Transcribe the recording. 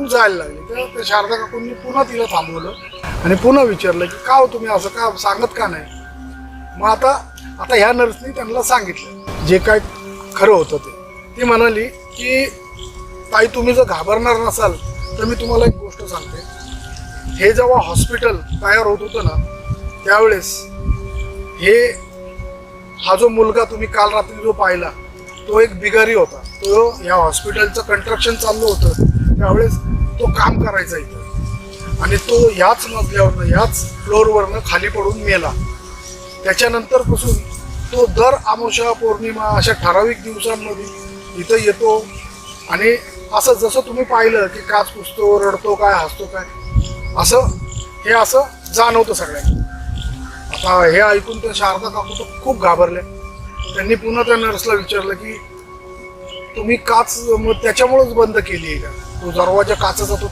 पळून जायला लागली. तर त्या शारदा काकूंनी पुन्हा तिला थांबवलं आणि पुन्हा विचारलं की का हो तुम्ही असं का सांगत का नाही? मग आता आता ह्या नर्सनी त्यांना सांगितलं. जे काय खरं होतं ते. ती म्हणाली की ताई तुम्ही जर घाबरणार नसाल तर मी तुम्हाला एक गोष्ट सांगते. हे जेव्हा हॉस्पिटल तयार होत होतं ना त्यावेळेस हे हा जो मुलगा तुम्ही काल रात्री जो पाहिला तो एक बिगारी होता. तो या हॉस्पिटलचं कंस्ट्रक्शन चाललं होतं. त्यावेळेस तो काम करायचा इथं. आणि तो याच मजल्यावरनं याच फ्लोअरवरनं खाली पडून मेला. त्याच्यानंतरपासून तो दर अमावस्या पौर्णिमा अशा ठराविक दिवसांमध्ये इथं येतो. आणि असं जसं तुम्ही पाहिलं की काच पुसतो रडतो काय हसतो काय असं हे असं जाणवतं सगळ्यांना. आता हे ऐकून त्या शारदा काकू तर खूप घाबरल्या त्यांनी पुन्हा त्या नर्सला विचारलं की तुम्ही काच मग त्याच्यामुळेच बंद केली आहे का? तो दरवाजा काचाचा तो